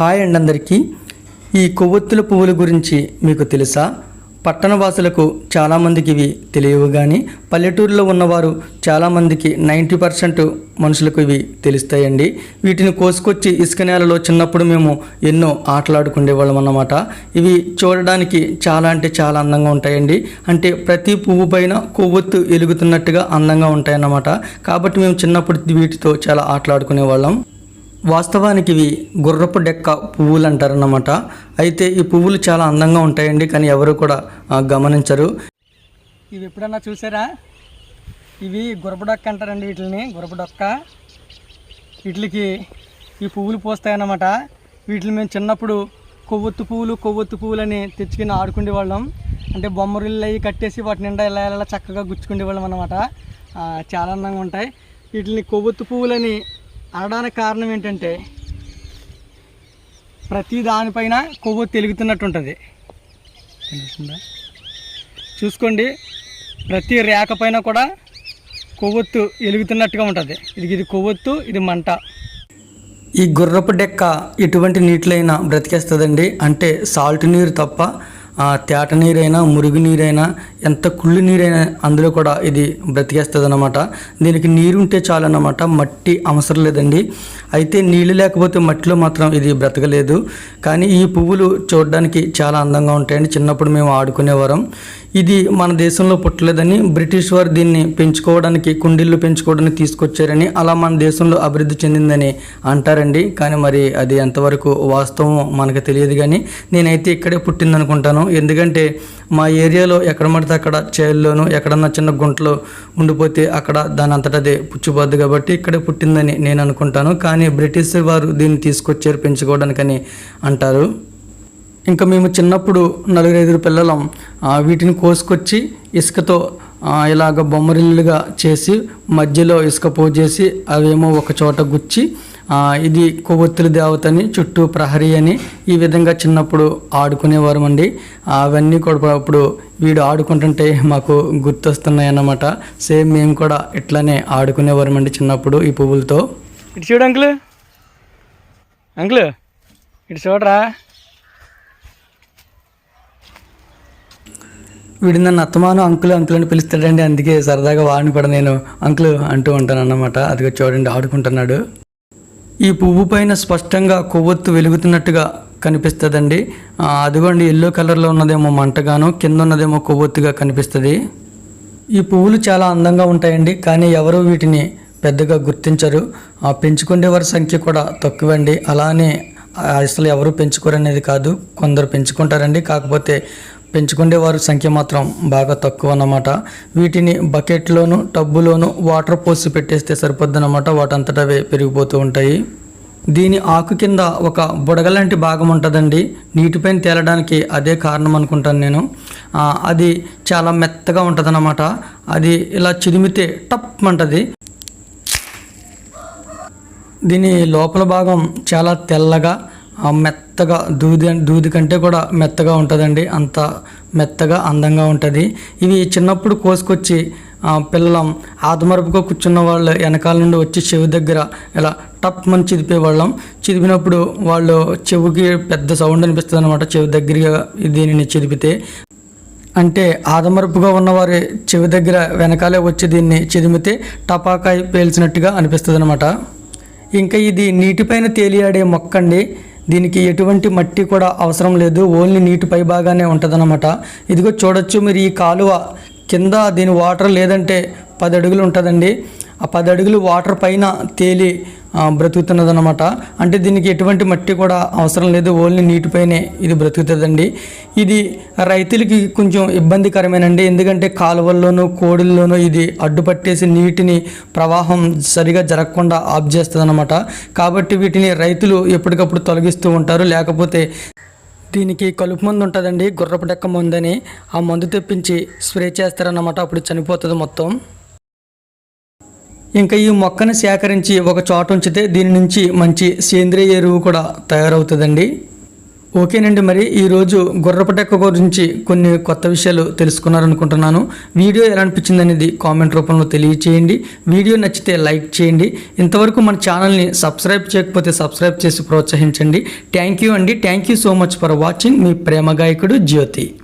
Hi అండి అందరికీ. ఈ కొవ్వొత్తుల పువ్వుల గురించి మీకు తెలుసా? పట్టణ వాసులకు చాలామందికి ఇవి తెలియవు కానీ పల్లెటూరులో ఉన్నవారు చాలామందికి నైంటీ పర్సెంట్ మనుషులకు ఇవి తెలుస్తాయండి. వీటిని కోసుకొచ్చి ఇసుక నేలలో చిన్నప్పుడు మేము ఎన్నో ఆటలాడుకునేవాళ్ళం అన్నమాట. ఇవి చూడడానికి చాలా అంటే చాలా అందంగా ఉంటాయండి. అంటే ప్రతి పువ్వు పైన కొవ్వొత్తు ఎలుగుతున్నట్టుగా అందంగా ఉంటాయన్నమాట. కాబట్టి మేము చిన్నప్పుడు వీటితో చాలా ఆటలాడుకునే వాళ్ళం. వాస్తవానికి ఇవి గుర్రపు డెక్క పువ్వులు అంటారన్నమాట అయితే ఈ పువ్వులు చాలా అందంగా ఉంటాయండి కానీ ఎవరు కూడా గమనించరు. ఇవి ఎప్పుడన్నా చూసారా? ఇవి గుర్రపు డొక్క అంటారండి వీటిని గుర్రపు డొక్క. వీటికి ఈ పువ్వులు పోస్తాయన్నమాట. వీటిని మేము చిన్నప్పుడు కొవ్వొత్తు పువ్వులు కొవ్వొత్తు పువ్వులు అని తెచ్చుకుని ఆడుకునే వాళ్ళం. అంటే బొమ్మరిల్లు అవి కట్టేసి వాటి నిండా ఇలా ఇలా చక్కగా గుచ్చుకునే వాళ్ళం అనమాట చాలా అందంగా ఉంటాయి. వీటిని కొవ్వొత్తు పువ్వులని అనడానికి కారణం ఏంటంటే ప్రతి దానిపైన కొవ్వొత్తు వెలుగుతున్నట్టు ఉంటుంది చూసుకోండి ప్రతి రేఖ పైన కూడా కొవ్వొత్తు వెలుగుతున్నట్టుగా ఉంటుంది. ఇది ఇది కొవ్వొత్తు ఇది మంట. ఈ గుర్రపు డెక్క ఎటువంటి నీటిలైనా బ్రతికేస్తుందండి. అంటే సాల్ట్ నీరు తప్ప ఆ, తేట నీరైనా మురుగు నీరైనా ఎంత కుళ్ళు నీరైనా అందులో కూడా ఇది బ్రతికేస్తుంది అనమాట దీనికి నీరు ఉంటే చాలు అన్నమాట మట్టి అవసరం లేదండి. అయితే నీళ్ళు లేకపోతే మట్టిలో మాత్రం ఇది బ్రతకలేదు. కానీ ఈ పువ్వులు చూడడానికి చాలా అందంగా ఉంటాయండి. చిన్నప్పుడు మేము ఆడుకునేవారం ఇది మన దేశంలో పుట్టలేదని బ్రిటిష్ వారు దీన్ని పెంచుకోవడానికి కుండీళ్ళు పెంచుకోవడానికి తీసుకొచ్చారని అలా మన దేశంలో అభివృద్ధి చెందిందని అంటారండి. కానీ మరి అది ఎంతవరకు వాస్తవం మనకు తెలియదు కానీ నేనైతే ఇక్కడే పుట్టిందనుకుంటాను. ఎందుకంటే మా ఏరియాలో ఎక్కడ పడితే అక్కడ చేల్లోనూ ఎక్కడన్నా చిన్న గుంటలో ఉండిపోతే అక్కడ దాని అంతటదే పుచ్చిపోద్ది కాబట్టి ఇక్కడే పుట్టిందని నేను అనుకుంటాను. కానీ బ్రిటిష్ వారు దీన్ని తీసుకొచ్చారు పెంచుకోవడానికని అంటారు. ఇంకా మేము చిన్నప్పుడు నలుగురు ఐదుగురు పిల్లలం వీటిని కోసుకొచ్చి ఇసుకతో ఇలాగ బొమ్మరిల్లుగా చేసి మధ్యలో ఇసుక పోజేసి అవేమో ఒక చోట గుచ్చి ఇది కొవ్వొత్తుల దేవతని చుట్టూ ప్రహరీ అని ఈ విధంగా చిన్నప్పుడు ఆడుకునేవారు అండి అవన్నీ కూడా ఇప్పుడు వీడు ఆడుకుంటుంటే మాకు గుర్తొస్తున్నాయి అన్నమాట సేమ్ మేము కూడా ఇట్లానే ఆడుకునేవారం అండి చిన్నప్పుడు ఈ పువ్వులతో. ఇటు చూడు అంకుల్. అంకుల్ ఇటు చూడరా. వీడు నన్ను అత్తమాను అంకుల్ అంకుల్ అని పిలుస్తాడండి. అందుకే సరదాగా వాడిని కూడా నేను అంకుల్ అంటూ ఉంటాను అన్నమాట అదిగో చూడండి ఆడుకుంటున్నాడు. ఈ పువ్వు పైన స్పష్టంగా కొవ్వొత్తు వెలుగుతున్నట్టుగా కనిపిస్తుందండి. అదిగోండి ఎల్లో కలర్లో ఉన్నదేమో మంటగాను కింద ఉన్నదేమో కొవ్వొత్తుగా కనిపిస్తుంది. ఈ పువ్వులు చాలా అందంగా ఉంటాయండి కానీ ఎవరు వీటిని పెద్దగా గుర్తించరు. ఆ పెంచుకునే వారి సంఖ్య కూడా తక్కువండి. అలానే అసలు ఎవరు పెంచుకోరనేది కాదు కొందరు పెంచుకుంటారండి. కాకపోతే పెంచుకునే వారి సంఖ్య మాత్రం బాగా తక్కువ అన్నమాట వీటిని బకెట్లోను టబ్బులోను వాటర్ పోసి పెట్టేస్తే సరిపోద్ది వాటంతటవే అవే పెరిగిపోతూ ఉంటాయి. దీని ఆకు కింద ఒక బుడగ లాంటి భాగం ఉంటుందండి. నీటిపైన తేలడానికి అదే కారణం అనుకుంటాను నేను. అది చాలా మెత్తగా ఉంటుందన్నమాట. అది ఇలా చిదిమితే టప్ అంటది. దీని లోపల భాగం చాలా తెల్లగా మెత్తగా దూది దూది కంటే కూడా మెత్తగా ఉంటుందండి. అంత మెత్తగా అందంగా ఉంటుంది. ఇవి చిన్నప్పుడు కోసుకొచ్చి పిల్లలం ఆదమరపుగా కూర్చున్న వాళ్ళు వెనకాల నుండి వచ్చి చెవి దగ్గర ఇలా టప్ మనం చిదిపేవాళ్ళం. చిదిపినప్పుడు వాళ్ళు చెవికి పెద్ద సౌండ్ అనిపిస్తుంది అనమాట చెవి దగ్గరగా దీనిని చిదిపితే. అంటే ఆదమరపుగా ఉన్నవారి చెవి దగ్గర వెనకాలే వచ్చి దీన్ని చిదిమితే టపాకాయ పేల్చినట్టుగా అనిపిస్తుంది అనమాట ఇంకా ఇది నీటిపైన తేలియాడే మొక్క అండి దీనికి ఎటువంటి మట్టి కూడా అవసరం లేదు. ఓన్లీ నీటి పై భాగానే ఉంటుందన్నమాట. ఇదిగో చూడొచ్చు మీరు ఈ కాలువ కింద దీని వాటర్ లేదంటే పది అడుగులు ఉంటుందండి. ఆ పది అడుగులు వాటర్ పైన తేలి బ్రతుకుతున్నది అనమాట అంటే దీనికి ఎటువంటి మట్టి కూడా అవసరం లేదు. ఓన్లీ నీటిపైనే ఇది బ్రతుకుతుందండి. ఇది రైతులకి కొంచెం ఇబ్బందికరమేనండి. ఎందుకంటే కాలువల్లోనూ కోడిల్లోనూ ఇది అడ్డుపట్టేసి నీటిని ప్రవాహం సరిగా జరగకుండా ఆఫ్ చేస్తుందన్నమాట. కాబట్టి వీటిని రైతులు ఎప్పటికప్పుడు తొలగిస్తూ ఉంటారు. లేకపోతే దీనికి కలుపు మందు ఉంటుందండి. గుర్రపు డెక్క మందు అని ఆ మందు తెప్పించి స్ప్రే చేస్తారన్నమాట. అప్పుడు చనిపోతుంది మొత్తం. ఇంకా ఈ మొక్కను సేకరించి ఒక చోట ఉంచితే దీని నుంచి మంచి సేంద్రియ ఎరువు కూడా తయారవుతుందండి. ఓకేనండి మరి ఈరోజు గుర్రపటెక్క గురించి కొన్ని కొత్త విషయాలు తెలుసుకున్నారనుకుంటున్నాను. వీడియో ఎలా అనిపించింది అనేది కామెంట్ రూపంలో తెలియచేయండి. వీడియో నచ్చితే లైక్ చేయండి. ఇంతవరకు మన ఛానల్ని సబ్స్క్రైబ్ చేయకపోతే సబ్స్క్రైబ్ చేసి ప్రోత్సహించండి. థ్యాంక్ యూ అండి. Thank you so much for watching. మీ ప్రేమ గాయకుడు జ్యోతి.